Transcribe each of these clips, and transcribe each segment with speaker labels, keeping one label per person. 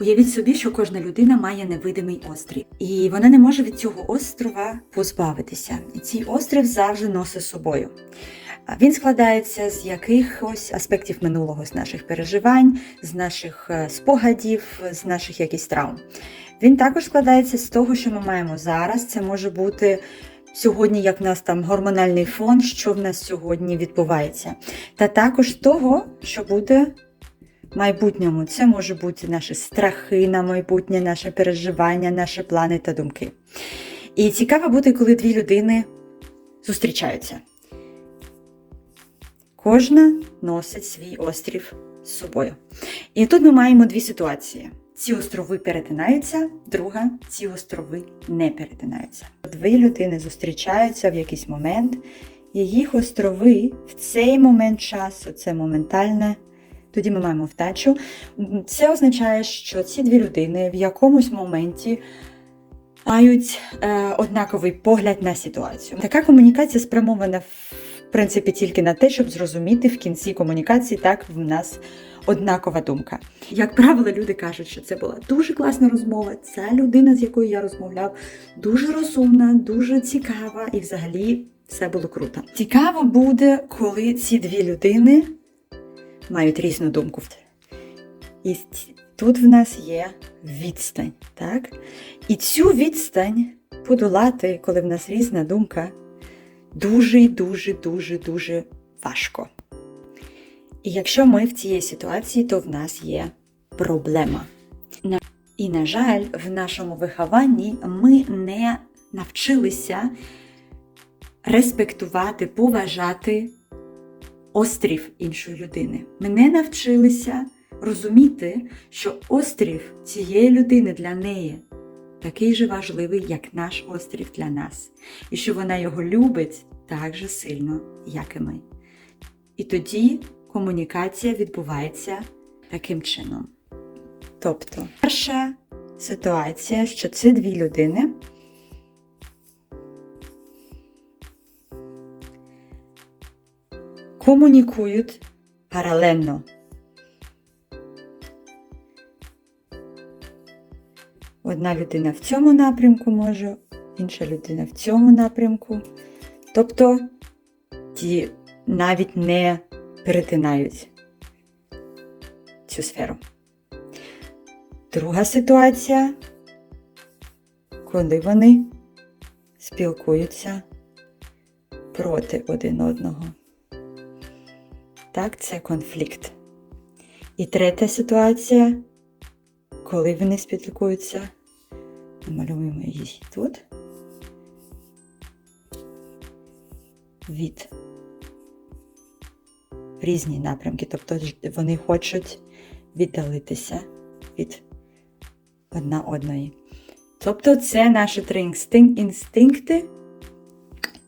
Speaker 1: Уявіть собі, що кожна людина має невидимий острів, і вона не може від цього острова позбавитися. І цей острів завжди носить собою. Він складається з якихось аспектів минулого, з наших переживань, з наших е, спогадів, з наших якихось травм. Він також складається з того, що ми маємо зараз. Це може бути сьогодні, як в нас там гормональний фон, що в нас сьогодні відбувається. Та також того, що буде майбутньому. Це може бути наші страхи на майбутнє, наше переживання, наші плани та думки. І цікаво буде, коли дві людини зустрічаються. Кожна носить свій острів з собою. І тут ми маємо дві ситуації. Ці острови перетинаються, друга ці острови не перетинаються. Дві людини зустрічаються в якийсь момент, і їх острови в цей момент часу, це моментальне. Тоді ми маємо втечу. Це означає, що ці дві людини в якомусь моменті мають е, однаковий погляд на ситуацію. Така комунікація спрямована в принципі тільки на те, щоб зрозуміти в кінці комунікації, так в нас однакова думка. Як правило, люди кажуть, що це була дуже класна розмова. Ця людина, з якою я розмовляв, дуже розумна, дуже цікава, і взагалі все було круто. Цікаво буде, коли ці дві людини мають різну думку. І тут в нас є відстань, так? І цю відстань подолати, коли в нас різна думка, дуже, дуже, дуже, дуже важко. І якщо ми в цій ситуації, то в нас є проблема. І, на жаль, в нашому вихованні ми не навчилися респектувати, поважати острів іншої людини. Ми не навчилися розуміти, що острів цієї людини для неї такий же важливий, як наш острів для нас, і що вона його любить так же сильно, як і ми. І тоді комунікація відбувається таким чином. Тобто, перша ситуація, що це дві людини. Комунікують паралельно. Одна людина в цьому напрямку може, інша людина в цьому напрямку. Тобто ті навіть не перетинають цю сферу. Друга ситуація, коли вони спілкуються проти один одного. Так, це конфлікт. І третя ситуація, коли вони спілкуються, намалюємо її тут. Від різні напрямки, тобто вони хочуть віддалитися від одна одної. Тобто це наші три інстинкти.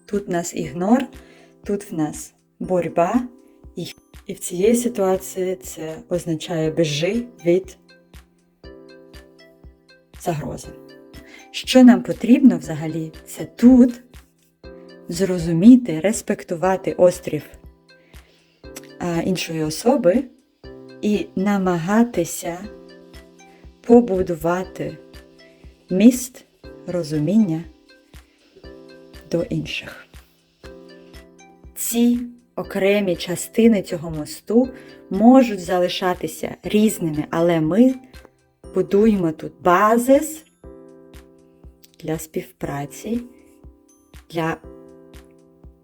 Speaker 1: Тут в нас ігнор, тут в нас боротьба, і, в цій ситуації це означає біжи від загрози. Що нам потрібно взагалі, це тут зрозуміти, респектувати острів іншої особи і намагатися побудувати міст розуміння до інших. Ці окремі частини цього мосту можуть залишатися різними, але ми будуємо тут базис для співпраці, для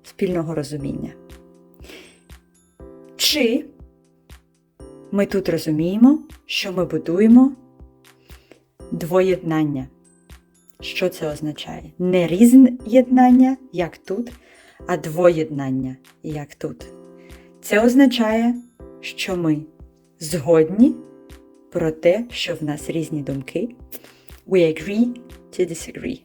Speaker 1: спільного розуміння. Чи ми тут розуміємо, що ми будуємо двоєднання? Що це означає? Не різноєднання, як тут, а двоєднання, як тут. Це означає, що ми згодні про те, що в нас різні думки. We agree to disagree.